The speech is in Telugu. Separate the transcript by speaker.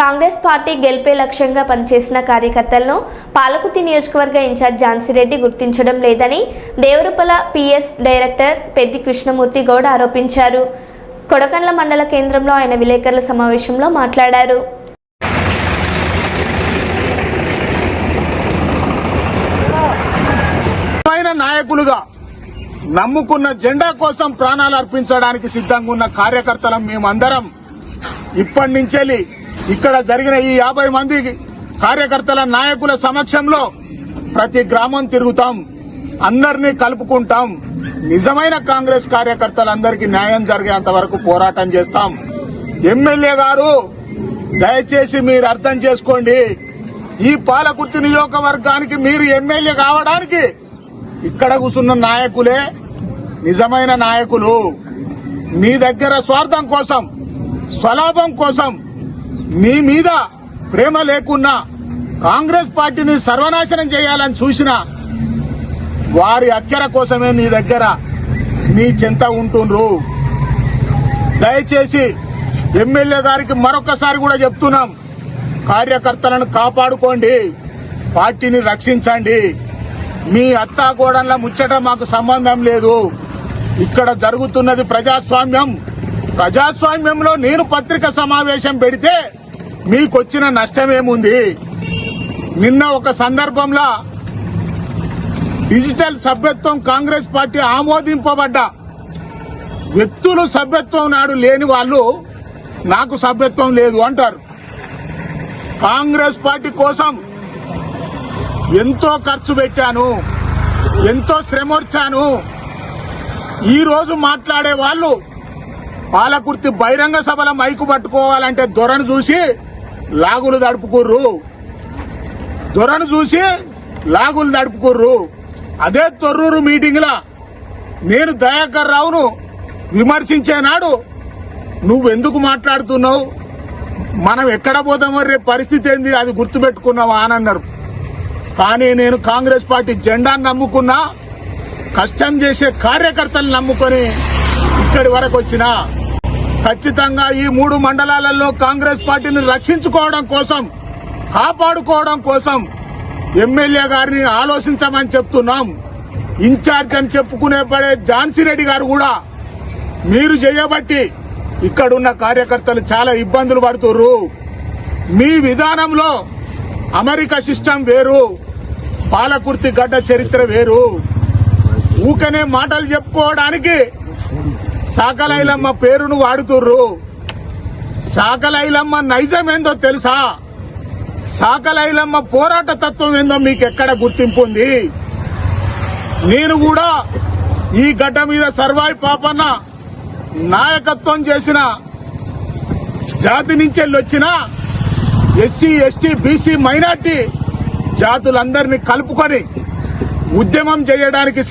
Speaker 1: కాంగ్రెస్ పార్టీ గెలిపే లక్ష్యంగా పనిచేసిన కార్యకర్తలను పాలకుర్తి నియోజకవర్గ ఇన్ఛార్జ్ ఝాన్సీరెడ్డి గుర్తించడం లేదని దేవరపల పిఎస్ డైరెక్టర్ పెద్ది కృష్ణమూర్తి గౌడ్ ఆరోపించారు. కొడకండ్ల మండల కేంద్రంలో ఆయన విలేకరుల సమావేశంలో మాట్లాడారు.
Speaker 2: నాయకులుగా నమ్ముకున్న జెండా కోసం ప్రాణాలు అర్పించడానికి సిద్ధంగా ఉన్న కార్యకర్తలం మేమందరం. ఇప్పటి నుంచెల్లి ఇక్కడ జరిగిన ఈ యాభై మంది కార్యకర్తల నాయకుల సమక్షంలో ప్రతి గ్రామం తిరుగుతాం. అందరినీ కలుపుకుంటాం. నిజమైన కాంగ్రెస్ కార్యకర్తలందరికీ న్యాయం జరిగేంత వరకు పోరాటం చేస్తాం. ఎమ్మెల్యే గారు దయచేసి మీరు అర్థం చేసుకోండి. ఈ పాలకుర్తి నియోజకవర్గానికి మీరు ఎమ్మెల్యే కావడానికి ఇక్కడ కూర్చున్న నాయకులే నిజమైన నాయకులు. మీ దగ్గర స్వార్థం కోసం స్వలాభం కోసం మీ మీద ప్రేమ లేకున్నా కాంగ్రెస్ పార్టీని సర్వనాశనం చేయాలని చూసిన వారి అక్కర కోసమే నీ దగ్గర నీ చింత ఉంటుండ్రు. దయచేసి ఎమ్మెల్యే గారికి మరొకసారి కూడా చెప్తున్నాం కార్యకర్తలను కాపాడుకోండి పార్టీని రక్షించండి. మీ అత్తాగోడన్ల ముచ్చట మాకు సంబంధం లేదు. ఇక్కడ జరుగుతున్నది ప్రజాస్వామ్యం. ప్రజాస్వామ్యంలో నేను పత్రిక సమావేశం పెడితే మీకొచ్చిన నష్టమేముంది? నిన్న ఒక సందర్భంలో డిజిటల్ సభ్యత్వం కాంగ్రెస్ పార్టీ ఆమోదింపబడ్డ వ్యక్తులు సభ్యత్వం నాడు లేని వాళ్ళు నాకు సభ్యత్వం లేదు అంటారు. కాంగ్రెస్ పార్టీ కోసం ఎంతో ఖర్చు పెట్టాను ఎంతో శ్రమొచ్చాను ఈరోజు మాట్లాడే వాళ్ళు పాలకుర్తి బహిరంగ సభల మైకు పట్టుకోవాలంటే దొరను చూసి లాగులు దడుపుకుర్రు దొరను చూసి లాగులు దడుపుకుర్రు అదే తొర్రూరు మీటింగ్లా నేను దయాకర్ రావును విమర్శించే నాడు నువ్వెందుకు మాట్లాడుతున్నావు? మనం ఎక్కడ పోతామో రేపు పరిస్థితి ఏంది? అది గుర్తుపెట్టుకున్నావా అని అన్నారు. కానీ నేను కాంగ్రెస్ పార్టీ జెండాను నమ్ముకున్నా కష్టం చేసే కార్యకర్తలు నమ్ముకొని ఇక్కడి వరకు వచ్చినా ఖచ్చితంగా ఈ మూడు మండలాలలో కాంగ్రెస్ పార్టీని రక్షించుకోవడం కోసం కాపాడుకోవడం కోసం ఎమ్మెల్యే గారిని ఆలోచించమని చెప్తున్నాం. ఇన్ఛార్జ్ అని చెప్పుకునే పడే ఝాన్సీ రెడ్డి గారు కూడా మీరు చేయబట్టి ఇక్కడున్న కార్యకర్తలు చాలా ఇబ్బందులు పడుతుర్రు. మీ విధానంలో అమెరికా సిస్టమ్ వేరు పాలకుర్తి గడ్డ చరిత్ర వేరు. ఊకనే మాటలు చెప్పుకోవడానికి సాకలైలమ్మ పేరును వాడుతుర్రు. సాకలైలమ్మ నైజం ఏందో తెలుసా? సాకలైలమ్మ పోరాట తత్వం ఏందో మీకు ఎక్కడ గుర్తింపు ఉంది? నేను కూడా ఈ గడ్డ మీద సర్వాయి పాపన్న నాయకత్వం చేసిన జాతి నుంచి వచ్చిన ఎస్సీ ఎస్టీ బీసీ మైనార్టీ జాతులందరినీ కలుపుకొని ఉద్యమం చేయడానికి